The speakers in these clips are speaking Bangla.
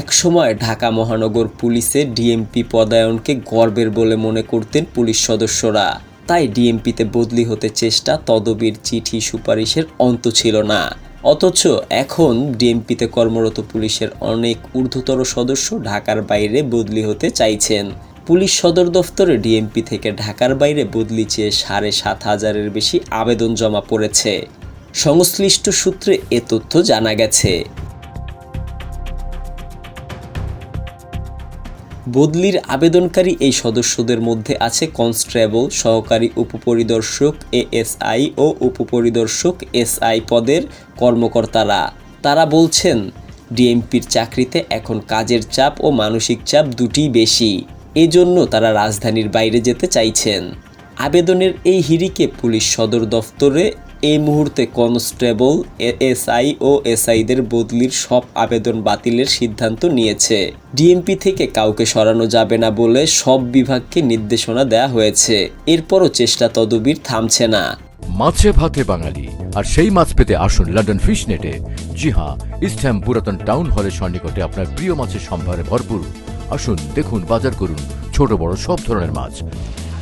একসময় ঢাকা মহানগর পুলিশে ডিএমপি পদায়নকে গর্বের বলে মনে করতেন পুলিশ সদস্যরা। তাই ডিএমপিতে বদলি হতে চেষ্টা তদবির চিঠি সুপারিশের অন্ত ছিল না। অথচ এখন ডিএমপিতে কর্মরত পুলিশের অনেক ঊর্ধ্বতর সদস্য ঢাকার বাইরে বদলি হতে চাইছেন। পুলিশ সদর দফতরে ডিএমপি থেকে ঢাকার বাইরে বদলি চেয়ে সাড়ে সাত হাজারের বেশি আবেদন জমা পড়েছে। সংশ্লিষ্ট সূত্রে এ তথ্য জানা গেছে। বদলির আবেদনকারী এই সদস্যদের মধ্যে আছে কনস্টেবল, সহকারী উপপরিদর্শক, এএসআই ও উপপরিদর্শক এসআই পদের কর্মকর্তারা। তারা বলছেন, ডিএমপির চাকরিতে এখন কাজের চাপ ও মানসিক চাপ দুটিই বেশি। এজন্য তারা রাজধানীর বাইরে যেতে চাইছেন। আবেদনের এই হিরিকে পুলিশ সদর দফতরে এই মুহূর্তে কনস্টেবল, এএসআই ও এসআইদের বদলির সব আবেদন বাতিলের সিদ্ধান্ত নিয়েছে। ডিএমপি থেকে কাউকে সরানো যাবে না বলে সব বিভাগকে নির্দেশনা দেওয়া হয়েছে। এরপরও চেষ্টা তদবির থামছে না। মাছে ভাতে বাঙালি, আর সেই মাছ পেতে আসুন লন্ডন ফিশ নেটে জি হ্যাঁ ইস্টহ্যাম পুরাতন টাউন হলের সন্নিকটে আপনার প্রিয় মাছের সম্ভারে ভরপুর। আসুন, দেখুন, বাজার করুন ছোট বড় সব ধরনের মাছ।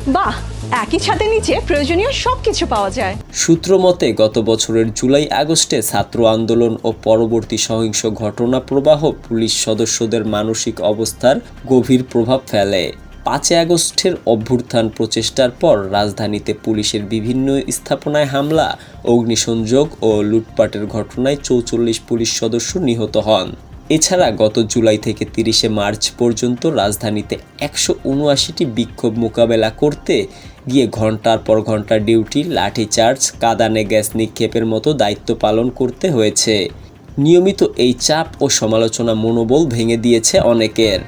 বাহ, একই ছাদের নিচে প্রয়োজনীয় সবকিছু পাওয়া যায়। সূত্র মতে, গত বছরের জুলাই আগস্টে ছাত্র আন্দোলন ও পরবর্তী সহিংস ঘটনা প্রবাহ পুলিশ সদস্যদের মানসিক অবস্থার গভীর প্রভাব ফেলে। পাঁচই আগস্টের অভ্যুত্থান প্রচেষ্টার পর রাজধানীতে পুলিশের বিভিন্ন স্থাপনায় হামলা, অগ্নিসংযোগ ও লুটপাটের ঘটনায় চৌচল্লিশ পুলিশ সদস্য নিহত হন। এছাড়া গত জুলাই থেকে তিরিশে মার্চ পর্যন্ত রাজধানীতে একশো উনআশিটি বিক্ষোভ মোকাবেলা করতে গিয়ে ঘণ্টার পর ঘণ্টা ডিউটি লাঠিচার্জ কাদানে গ্যাস নিক্ষেপের মতো দায়িত্ব পালন করতে হয়েছে। নিয়মিত এই চাপ ও সমালোচনা মনোবল ভেঙে দিয়েছে অনেকের।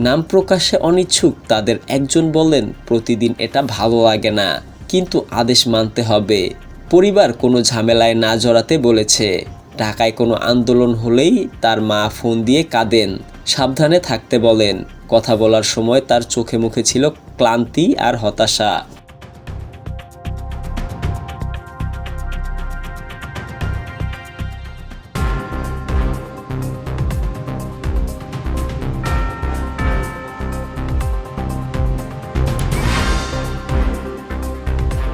নাম প্রকাশে অনিচ্ছুক, তাদের একজন বলেন, প্রতিদিন এটা ভালো লাগে না, কিন্তু আদেশ মানতে হবে। পরিবার কোনো ঝামেলায় না জড়াতে বলেছে। ঢাকায় কোনো আন্দোলন হলেই তার মা ফোন দিয়ে কাঁদেন, সাবধানে থাকতে বলেন। কথা বলার সময় তার চোখে মুখে ছিল ক্লান্তি আর হতাশা।